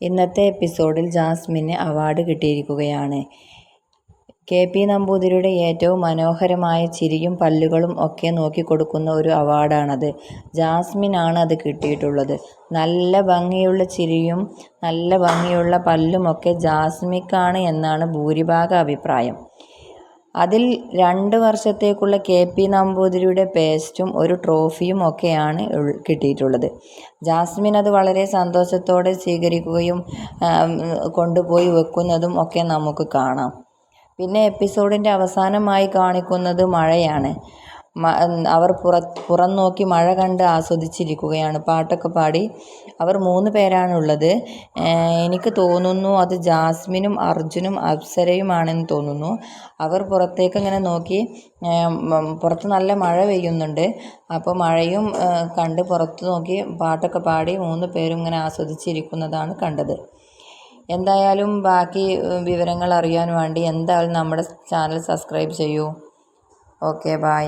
ഇന്നത്തെ എപ്പിസോഡിൽ ജാസ്മിന് അവാർഡ് കിട്ടിയിരിക്കുകയാണ്. കെ. പി. നമ്പൂതിരിയുടെ ഏറ്റവും മനോഹരമായ ചിരിയും പല്ലുകളും ഒക്കെ നോക്കിക്കൊടുക്കുന്ന ഒരു അവാർഡാണത്. ജാസ്മിനാണ് അത് കിട്ടിയിട്ടുള്ളത്. നല്ല ഭംഗിയുള്ള ചിരിയും നല്ല ഭംഗിയുള്ള പല്ലുമൊക്കെ ജാസ്മിക്കാണ് എന്നാണ് ഭൂരിഭാഗ അഭിപ്രായം. അതിൽ രണ്ട് വർഷത്തേക്കുള്ള കെ. പി. നമ്പൂതിരിയുടെ പേസ്റ്റും ഒരു ട്രോഫിയും ഒക്കെയാണ് കിട്ടിയിട്ടുള്ളത്. ജാസ്മിൻ അത് വളരെ സന്തോഷത്തോടെ സ്വീകരിക്കുകയും കൊണ്ടുപോയി വെക്കുന്നതും ഒക്കെ നമുക്ക് കാണാം. പിന്നെ എപ്പിസോഡിന്റെ അവസാനമായി കാണിക്കുന്നത് മഴയാണ്. അവർ പുറം നോക്കി മഴ കണ്ട് ആസ്വദിച്ചിരിക്കുകയാണ്. പാട്ടൊക്കെ പാടി. അവർ മൂന്ന് പേരാണുള്ളത്. എനിക്ക് തോന്നുന്നു അത് ജാസ്മിനും അർജുനും അപ്സരയുമാണെന്ന് തോന്നുന്നു. അവർ പുറത്തേക്ക് ഇങ്ങനെ നോക്കി പുറത്ത് നല്ല മഴ പെയ്യുന്നുണ്ട്. അപ്പോൾ മഴയും കണ്ട് പുറത്ത് നോക്കി പാട്ടൊക്കെ പാടി മൂന്ന് പേരും ഇങ്ങനെ ആസ്വദിച്ചിരിക്കുന്നതാണ് കണ്ടത്. എന്തായാലും ബാക്കി വിവരങ്ങൾ അറിയാൻ വേണ്ടി എന്തായാലും നമ്മുടെ ചാനൽ സബ്സ്ക്രൈബ് ചെയ്യൂ. Okay bye.